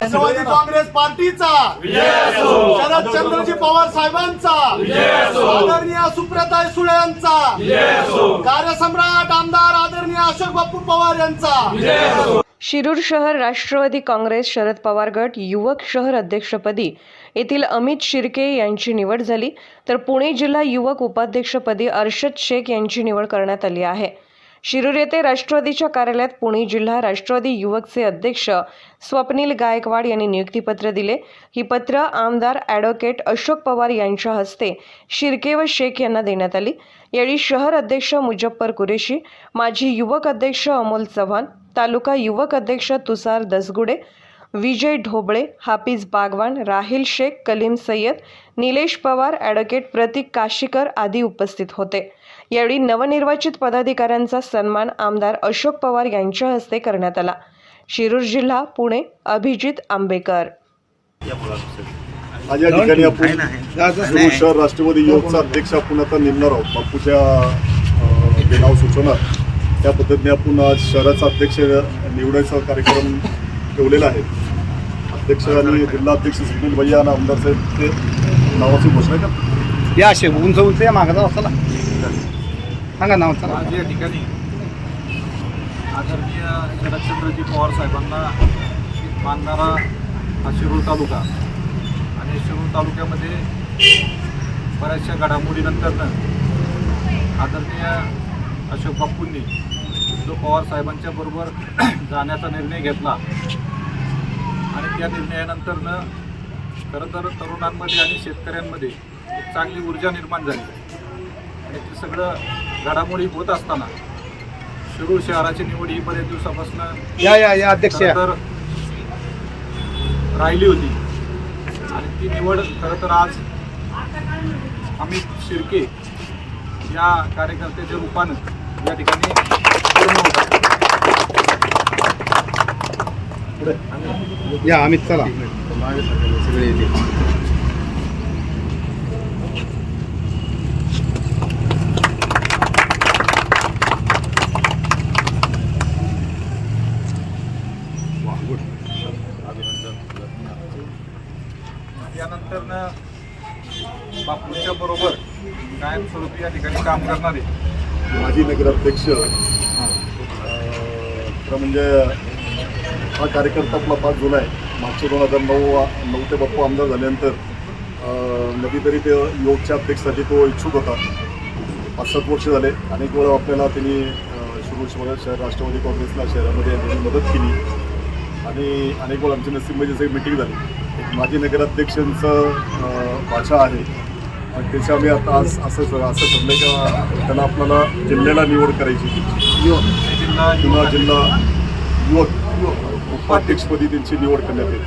राष्ट्रवादी काँग्रेस पार्टीचा. शरदचंद्रजी पवार साहेबांचा. आदरणीय सुप्रताय सुळे यांचा. कार्यसम्राट आमदार आदरणीय अशोक बाप्पू पवार यांचा. शिरूर शहर राष्ट्रवादी काँग्रेस शरद पवार गट युवक शहर अध्यक्षपदी. येथील अमित शिर्के यांची निवड झाली. तर पुणे जिल्हा युवक उपाध्यक्षपदी अर्षद शेख यांची निवड करण्यात आली आहे. शिरूर येथे राष्ट्रवादीच्या कार्यालयात पुणे जिल्हा राष्ट्रवादी युवकचे अध्यक्ष स्वप्नील गायकवाड यांनी नियुक्तीपत्र दिले. ही पत्र आमदार ॲडव्होकेट अशोक पवार यांच्या हस्ते शिर्के व शेख यांना देण्यात आली. यावेळी शहर अध्यक्ष मुजफ्फर कुरेशी माजी युवक अध्यक्ष अमोल चव्हाण तालुका युवक अध्यक्ष तुषार दसगुडे विजय ढोबळे हाफिज बागवान राहिल शेख कलीम सय्यद निलेश पवार ॲडव्होकेट प्रतीक काशीकर आदी उपस्थित होते. यावेळी नवनिर्वाचित पदाधिकाऱ्यांचा सन्मान आमदार अशोक पवार यांच्या हस्ते करण्यात आला. शिरूर जिल्हा पुणे अभिजित आंबेकर. आज या ठिकाणी आपण शिरूर शहर राष्ट्रवादी युवकचा अध्यक्ष आपण आता नेमणार आहोत बापूच्या नाव सुचवणार. त्या पद्धतीने आपण आज शहराचा अध्यक्ष निवडायचा कार्यक्रम ठेवलेला आहे. अध्यक्ष आणि जिल्हा अध्यक्ष सुनील भैया आणि आमदार साहेब ते नावाची घोषणा करतात या असे उंच उंच या मागं जाऊ चला. सांगा नाव चला. आज या ठिकाणी आदरणीय शरदचंद्रजी पवार साहेबांना मानणारा हा शिरूर तालुका आणि शिरूर तालुक्यामध्ये बऱ्याचशा घडामोडीनंतरनं आदरणीय अशोक बाप्पूंनी जो पवार साहेबांच्या बरोबर जाण्याचा निर्णय घेतला. आणि त्या निर्णयानंतरनं खरं तर तरुणांमध्ये आणि शेतकऱ्यांमध्ये एक चांगली ऊर्जा निर्माण झाली. आणि ते सगळं घडामोडी होत असताना शिरूर शहराची निवड ही बरेच दिवसापासून या या या अध्यक्ष तर राहिली होती. आणि ती निवड खरं तर आज अमित शिर्के या कार्यकर्त्याच्या रूपानं या ठिकाणी पूर्ण. या अमित चला त्यानंतरनं बापूंच्या बरोबर कायमस्वरूपी या ठिकाणी काम करणारे माजी नगराध्यक्ष खरं म्हणजे हा कार्यकर्ता आपला पाच जुलै आहे. मागचे दोन हजार नऊ नऊ ते बाप्पू आमदार झाल्यानंतर कधीतरी ते योगच्या अध्यक्षसाठी तो इच्छुक होता. पाच सात वर्ष झाले. अनेक वेळा आपल्याला त्यांनी सुरुवात शहर राष्ट्रवादी काँग्रेसला शहरामध्ये त्यांनी मदत केली. आणि अनेक वेळा आमच्या नसीबमध्ये म्हणजे मिटिंग झाली. एक माजी नगराध्यक्षांचं भाषा आहे. आणि त्याच्या आम्ही आता आज असं असं ठरलं का त्याला आपल्याला जिल्ह्याला निवड करायची. जुना जिल्हा युवक उपाध्यक्षपदी त्यांची निवड करण्यात येईल.